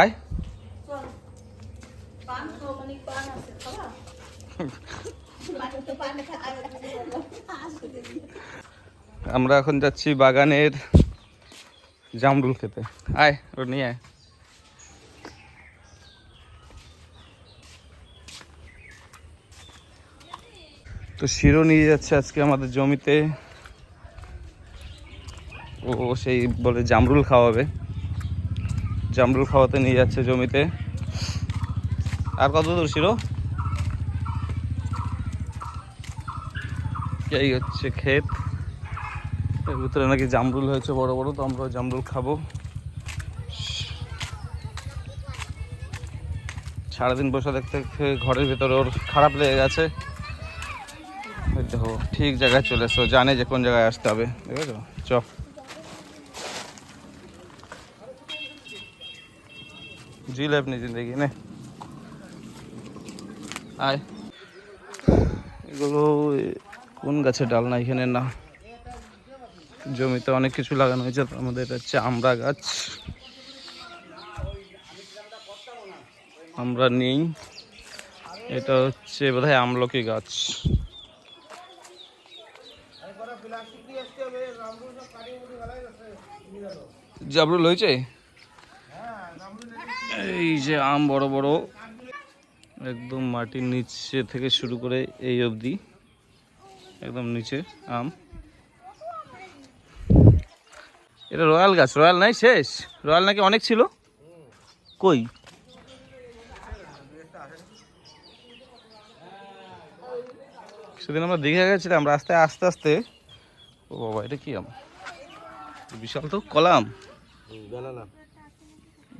আয়। আমরা এখন যাচ্ছি বাগানের জামরুল খেতে। আয় ও নিয়ে আয়। তো শিরো নিয়ে যাচ্ছে আজকে আমাদের জমিতে। ও সেই বলে জামরুল খাওয়াবে। জামরুল খাওয়াতে নিয়ে যাচ্ছে জমিতে। আর কত দূর, শিরো? এই হচ্ছে ক্ষেত। এর ভিতরে নাকি জামরুল হয়েছে বড় বড়, তো আমরা জামরুল খাব। সারাদিন বসে দেখতে ঘরের ভিতরে ওর খারাপ লেগে গেছে। ঠিক জায়গায় চলে এসো, জানে যে কোন জায়গায় আসতে হবে। দেখেছ? চ जी ले अपनी जिंदगी ने আয় এগুলো এ- কোন গাছের ডাল না এখানে না জমিতে অনেক কিছু লাগানো হয়েছে তার মধ্যে এটা হচ্ছে আমড়া গাছ আমরা নেই এটা হচ্ছে বোধহয় আমলকি গাছ জাবরুল হয়েছে এই যে আম বড় বড়। একদম মাটির নিচে থেকে শুরু করে এই অবধি। একদম নিচে আম। এটা রয়্যাল গাছ রয়্যাল নাই শেষ? রয়্যাল নাকি অনেক ছিল? কই? সেদিন আমরা দীঘা গেছিলাম রাস্তায় আস্তে আস্তে। ও বাবা এটা কি আম? বিশাল তো কলাম।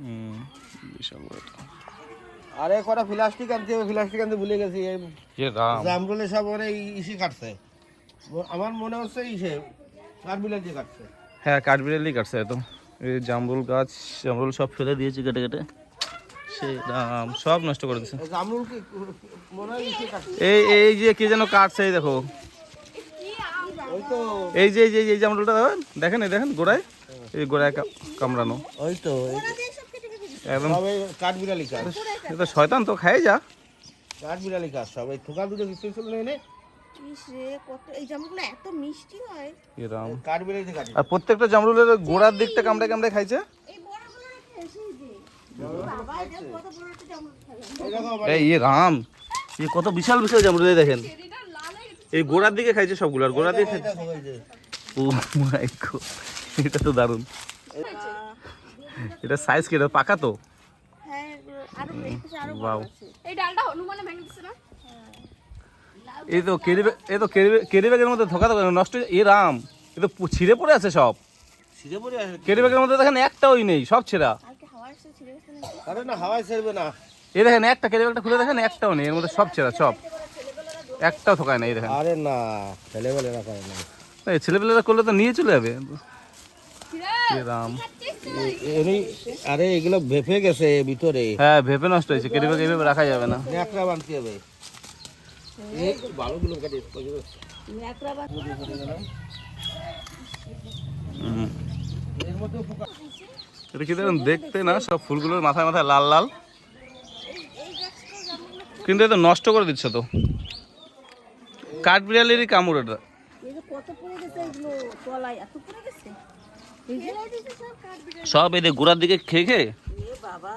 হুম। বিশাল বড় আরে কটা প্লাস্টিক আনতে হবে প্লাস্টিক আনতে ভুলে গেছি জামরুলে সব মানে ইসে কাটছে। আমার মনে হচ্ছে ইসে কাঠবিলা দিয়ে কাটছে। হ্যাঁ কাঠবিড়ালি কাটছে এত এই জামরুল গাছ জামরুল সব ফেলে দিয়েছে কেটে কেটে। সে রাম সব নষ্ট করে দিয়েছে। এই জামরুল কি মনে হয় ইসে কাটছে। এই এই যে কে যেন কাটছে এই দেখো। এই যে এই যে এই জামরুলটা দেখেন? দেখেন এই দেখেন গোড়ায়। এই গোড়ায় কামড়ানো। ওই তো একদম। কাঠবিড়ালি কাজ। এ তো শয়তান তো খাই যা। কাঠবিড়ালি কাজ সব। এই থোকা দুটো কিছু ছিল এনে। ইস রে কত এই জামগুলো এত মিষ্টি এ রাম। কাঠবিড়ালি দিয়ে কাটে আর প্রত্যেকটা জামরুলের গোড়ার দিকটা কামড়ে কামড়ে খাইছে? এই বড়গুলো রেখে এসেই যে। বাবা এটা কত বড় একটা জামরুল খেলাম এইরকম এই এ রাম। এ কত বিশাল বিশাল জামরুল দেখেন। এই গোড়ার দিকে খাইছে সবগুলো আর গোড়ার দিকে খাইছে। ও মাই এটা তো দারুণ। এটা সাইজ কি এটা পাকা তো? হ্যাঁ এই আছে। এই ডালটা হনুমানে ভেঙে দিচ্ছে না? এই তো কেরি ব্যাগ- এই তো কেরি ব্যাগের মধ্যে ধোকা নষ্ট হয়ে- এ রাম এ তো ছিঁড়ে পড়ে আছে সব। কেরি ব্যাগের মধ্যে দেখেন নেই সব ছেঁড়া। আর না হাওয়ায় ছেড়বে না। এই দেখেন একটা কেরি ব্যাগটা খুলে দেখেন একটাও নেই এর মধ্যে সব ছেঁড়া সব। একটাও থোকায় না এই দেখেন। আরে না না করে না। এই ছেলেপেলেরা করলে তো নিয়ে চলে যাবে। এ রাম। এমনি আরে এগুলো ভেপে গেছে ভিতরে। হ্যাঁ ভেপে নষ্ট হয়েছে কেরি ব্যাগ রাখা যাবে না। ন্যাকড়া বানতে হবে। এই কাটে ন্যাকড়া এটা কি দেখুন দেখতে না সব ফুলগুলোর মাথায় মাথায় লাল লাল। কিন্তু এটা নষ্ট করে দিচ্ছে তো। কাঠ বিড়ালেরই কামড় এটা। কত পড়ে গেছে এগুলো তলায়? এত পড়ে সব যে গোড়ার দিকে খেয়ে খেয়ে? এ বাবা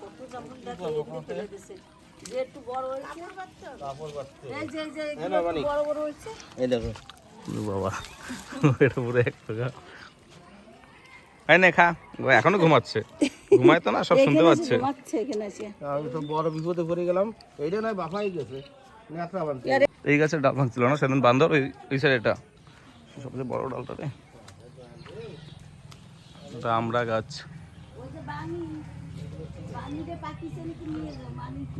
কত এই যে এই যে হ্যাঁ, না, একটু মানিক। বড় বড় হয়েছে। এই দেখো। বাবা এটা পুরো এক টাকা খা। এখনও ঘুমাচ্ছে। ঘুমায় তো না সব শুনতে পাচ্ছে। আমি তো বড় বিপদে পড়ে গেলাম। এইটা নয় বাফাই গেছে। এই গাছের ডাল ভাঙছিল না? সেদিন বান্দর ওই ওই সাইড এটা। সবচেয়ে বড় ডালটা রে। এটা আমড়া গাছ।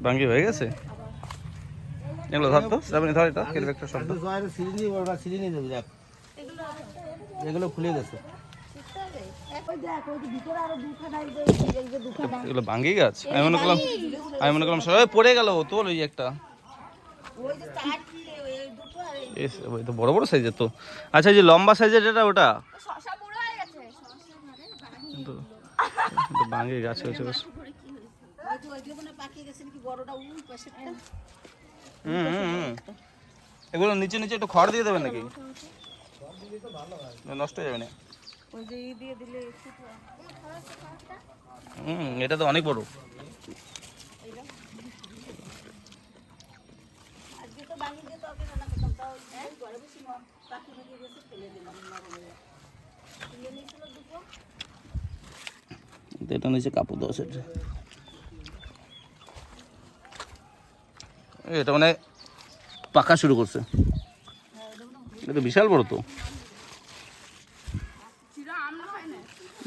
ভাঙ্গি হয়ে গেছে? এগুলো ধরতো যাবেনি ধর এটা কেটে একটা শব্দ। এগুলো খুলে গেছে। ওই দেখ ওই যে ভিতরে আরও দুখানা এই যে এই যে দুখানা এগুলো ভাঙ্গি গাছ? আমি মনে করলাম আমি মনে করলাম সবাই পড়ে গেল তোর ওই একটা। তো বড় বড় সাইজের তো। আচ্ছা এই যে লম্বা সাইজের যেটা ওটা? কিন্তু গাছ হয়েছে বেশ। এগুলো নিচে নিচে একটু খড় দিয়ে দেবেন নাকি? নষ্ট হয়ে যাবে না? হুম, এটা তো অনেক বড়। পাখি গেছে ফেলে দিলাম নিয়েছিল এটা নিচে কাপড় দেওয়া সেটা এটা। মানে পাকা শুরু করছে। এটা বিশাল বড় তো।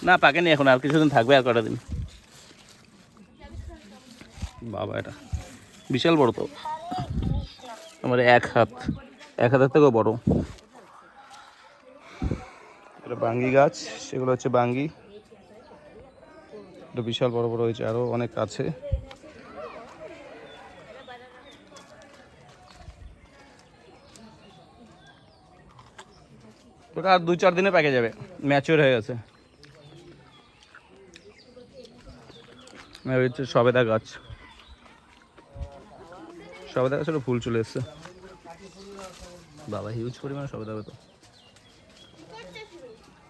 না, পাকেনি এখন, আর কিছুদিন থাকবে আর কটা দিন। বাবা, এটা বিশাল বড় তো। আমার এক হাত, এক হাতের থেকেও বড়। এটা বাঙ্গি গাছ, সেগুলো হচ্ছে বাঙ্গি। এটা বিশাল বড় বড় হয়েছে, আরও অনেক আছে। ওটা আর দুই, চার দিনে পেকে যাবে। ম্যাচিওর হয়ে গেছে। হচ্ছে সবেদা গাছ। সবেদা গাছের ফুল চলে এসছে। বাবা হিউজ পরিমাণে সবেদা হবে তো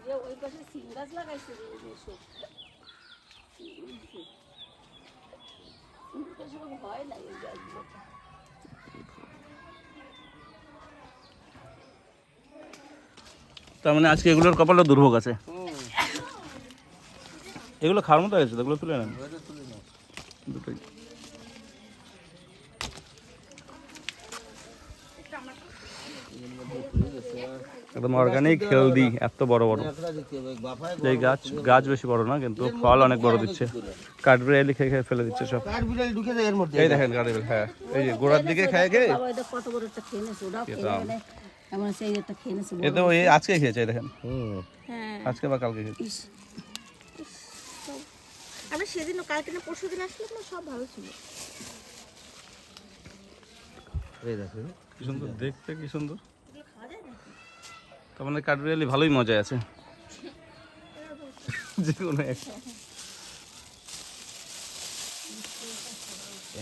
যে ওই পাশে সিম গাছ লাগাইছে রে, এই সব। সিম গাছ ওরকম হয় না এই গাছগুলো। তার মানে আজকে এগুলোর কপালটা দুর্ভোগ আছে। এগুলো খাওয়ার মতো হয়েছে এগুলো তুলে নেন। দুটোই। একদম অর্গানিক হেলদি এত বড় বড়। এই গাছ গাছ বেশি বড় না কিন্তু ফল অনেক বড় দিচ্ছে। কাঠবিড়ালি খেয়ে খেয়ে ফেলে দিচ্ছে সব। কাঠ বিড়াল ঢুকে যায় এর মধ্যে। এই দেখেন কাঠবিড়ালি হ্যাঁ। এই যে গোড়ার দিকে খেয়ে খেয়ে এ তো এই আজকে খেয়েছে দেখেন। হ্যাঁ। আজকে বা কালকে খেয়েছে। আমরা সেদিনও কালকে না পরশু দিন আসলাম সব ভালো ছিল। এই দেখেন কি সুন্দর দেখতে কি সুন্দর। তার মানে কাঠবিড়ালি ভালোই মজা আছে। যে কোনো এক-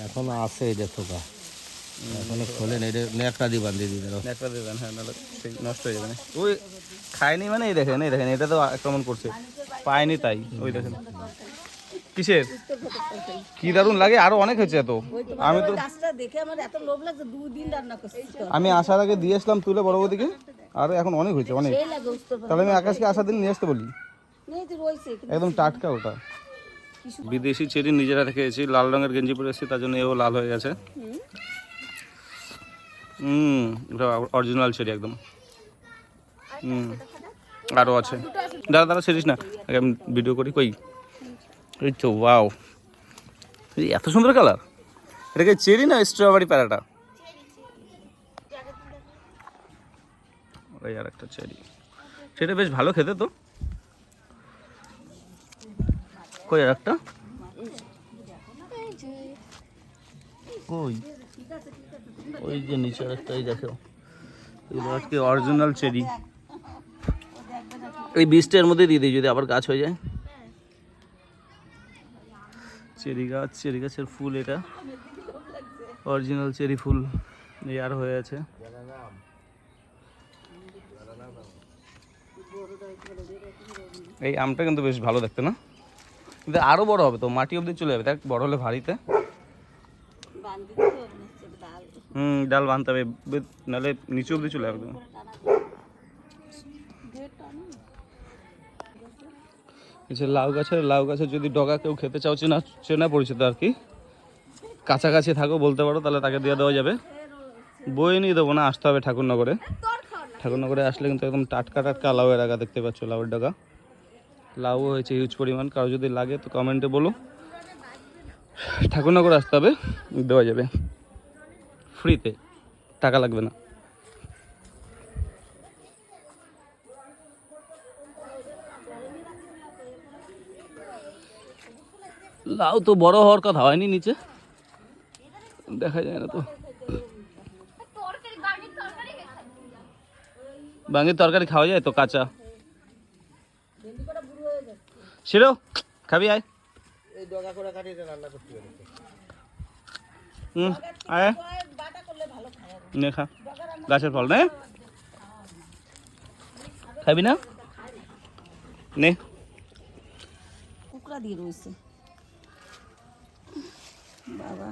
এখনও আছে এটা থোকা। এখনও খোলেন এটা নেকটা দিয়ে বান্ধিয়ে দিয়ে দাও ন্যাকড়া দেবেন হ্যাঁ নাহলে সেই নষ্ট হয়ে যাবে না। ওই খায়নি মানে এই দেখেন এই দেখেন এটা তো আক্রমণ করছে। পায়নি তাই ওই দেখেন। কিসের? কি দারুণ লাগে আরও অনেক হয়েছে এত। আমি তো ওই গাছটা দেখে আমার এত লোভ লাগছে দুই দিন রান্না করছি। তো। আমি আসার আগে দিয়ে আসলাম তুলে বড় বৌদিকে। আর এখন অনেক হয়েছে অনেক। তাহলে আমি আকাশকে আসার দিন নিয়ে আসতে বলি। একদম টাটকা ওটা। বিদেশি চেরি নিজেরা রেখেছি লাল রঙের গেঞ্জি পরে এসেছি তার জন্য এও লাল হয়ে গেছে। হুম। এটা অরিজিনাল চেরি একদম। হুম আরও আছে। দাদা দাদা সেরিস না। আগে আমি ভিডিও করি কই? এই তো ওয়াও এই এত সুন্দর কালার এটা কি চেরি না স্ট্রবেরি প্যারাটা ওই আর একটা চেরি সেটা বেশ ভালো খেতে তো। কই আর একটা? কই? ওই যে নিচে একটা, এই দেখো। এগুলো আজকে অরিজিনাল চেরি এই বীজটার মধ্যে দিয়ে দিই যদি আবার গাছ হয়ে যায়। চেরি গাছ চেরি গাছের ফুল এটা। অরিজিনাল চেরি ফুল। এই আর হয়ে আছে। এই আমটা কিন্তু বেশ ভালো দেখতে, না? কিন্তু আরও বড় হবে তো, মাটি অবধি চলে যাবে, দেখ, বড় হলে ভারীতে। হুম, ডাল বানতে হবে নাহলে নিচে অবধি চলে যাবে। লাউ গাছের লাউ গাছের যদি ডগা কেউ খেতে চাও, চেনা চেনা পরিচিত আর কি। কাছাকাছি থাকো, বলতে পারো, তাহলে তাকে দিয়ে দেওয়া যাবে। বই নিয়ে দেবো না, আসতে হবে ঠাকুরনগরে। ঠাকুরনগরে আসলে কিন্তু একদম টাটকা টাটকা লাউয়ের আগা দেখতে পাচ্ছ, লাউয়ের ডগা। লাউ হয়েছে হিউজ পরিমাণ, কারও যদি লাগে তো কমেন্টে বলো। ঠাকুরনগরে আসতে হবে, দেওয়া যাবে। ফ্রিতে টাকা লাগবে না। লাউ তো বড় হওয়ার কথা হয়নি নিচে। দেখা যায় না তো তরকারি বাড়ির তরকারি খেয়ে খাই। বাঙির তরকারি খাওয়া যায় তো, কাঁচা? শিরো, খাবি, আয়। হুম, আয়। নে, খা। গাছের ফল, নে। খাবি না? নে। কুকড়া দিয়ে রয়েছে। বাবা।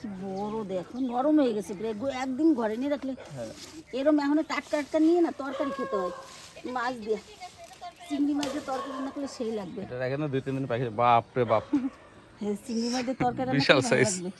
কি বড় দেখো নরম হয়ে গেছে প্রায়। একদিন ঘরে নিয়ে রাখলে এরম এখন টাটকা টাটকা নিয়ে না তরকারি খেতে হয়। মাছ দিয়ে। চিংড়ি মাছের তরকারি রান্না করলে সেই লাগবে। এটা রাখে না দুই তিন দিন পাখি বাপ রে বাপ। হ্যাঁ চিংড়ি মাছের তরকারি বিশাল। লাগবে।